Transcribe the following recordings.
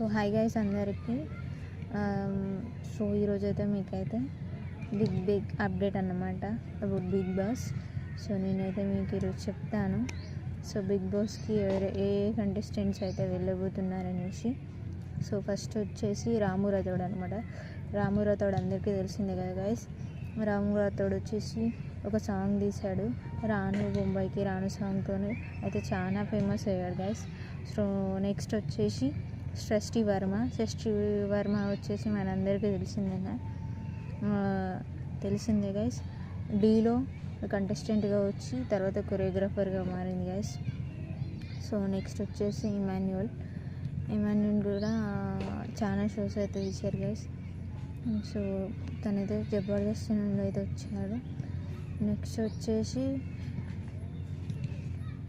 So hi guys అందరికీ so ఈరోజు అయితే మీకైతే బిగ్ బిగ్ అప్డేట్ అన్నమాట. అబౌట్ బిగ్ బాస్ సో నేనైతే మీకు ఈరోజు చెప్తాను. సో బిగ్ బాస్కి ఎవరు ఏ కంటెస్టెంట్స్ అయితే వెళ్ళబోతున్నారనేసి. సో ఫస్ట్ వచ్చేసి రాము రథోడ్ అనమాట రాము రథోడ్ అందరికీ తెలిసిందే కదా గైస్ రాము రథోడ్ వచ్చేసి ఒక సాంగ్ తీశాడు. రాను బొంబాయికి రాను సాంగ్తో అయితే చాలా ఫేమస్ అయ్యాడు గైస్ సో నెక్స్ట్ వచ్చేసి షష్ఠి వర్మ షష్ఠి వర్మ వచ్చేసి మనందరికీ తెలిసిందేనా తెలిసిందే గైస్ డీలో కంటెస్టెంట్గా వచ్చి తర్వాత కొరియోగ్రాఫర్గా మారింది గైస్ సో నెక్స్ట్ వచ్చేసి ఇమాన్యువల్ ఇమాన్యువల్ కూడా చాలా షోస్ అయితే తీశారు గైస్ సో తనైతే జబర్దస్త్ నుండి అయితే వచ్చాడు నెక్స్ట్ వచ్చేసి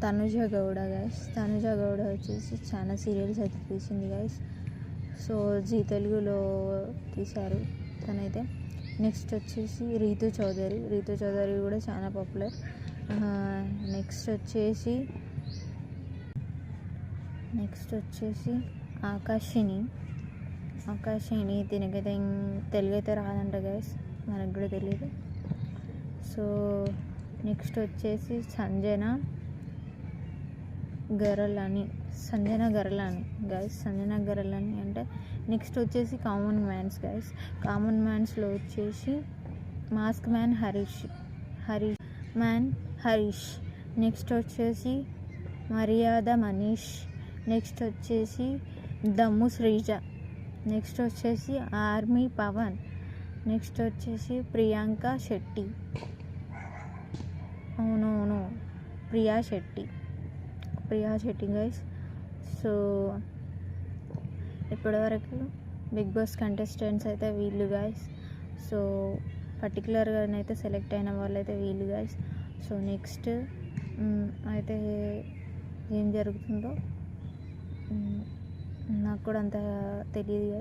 తనుజ గౌడ గైస్ తనుజ గౌడ వచ్చేసి చాలా సీరియల్స్ అయితే తీసింది గైస్ సో జీ తెలుగులో తీశారు తనైతే. నెక్స్ట్ వచ్చేసి రీతు చౌదరి. రీతు చౌదరి కూడా చాలా పాపులర్ నెక్స్ట్ వచ్చేసి నెక్స్ట్ వచ్చేసి ఆకాశిని ఆకాశిని దీనికైతే తెలుగైతే తెలుగు అయితే రాదంట గైస్ మనకు కూడా తెలియదు సో నెక్స్ట్ వచ్చేసి సంజన. గరలని సంజన గరలని. గైస్ సంజన గరలని అంటే నెక్స్ట్ వచ్చేసి కామన్ మ్యాన్స్ గైస్ కామన్ మ్యాన్స్లో వచ్చేసి mask man Harish Harish man Harish next వచ్చేసి మర్యాద మనీష్ నెక్స్ట్ వచ్చేసి దమ్ము శ్రీజ నెక్స్ట్ వచ్చేసి ఆర్మీ పవన్ నెక్స్ట్ వచ్చేసి ప్రియాంక శెట్టి అవునవును ప్రియా శెట్టి ప్రియా శెట్టి గైస్ సో ఇప్పటివరకు బిగ్ బాస్ కంటెస్టెంట్స్ అయితే వీళ్ళు గాయస్ సో పర్టికులర్గా అయితే సెలెక్ట్ అయిన వాళ్ళైతే వీళ్ళు గాయస్ సో నెక్స్ట్ అయితే ఏం జరుగుతుందో నాకు కూడా అంత తెలియదు.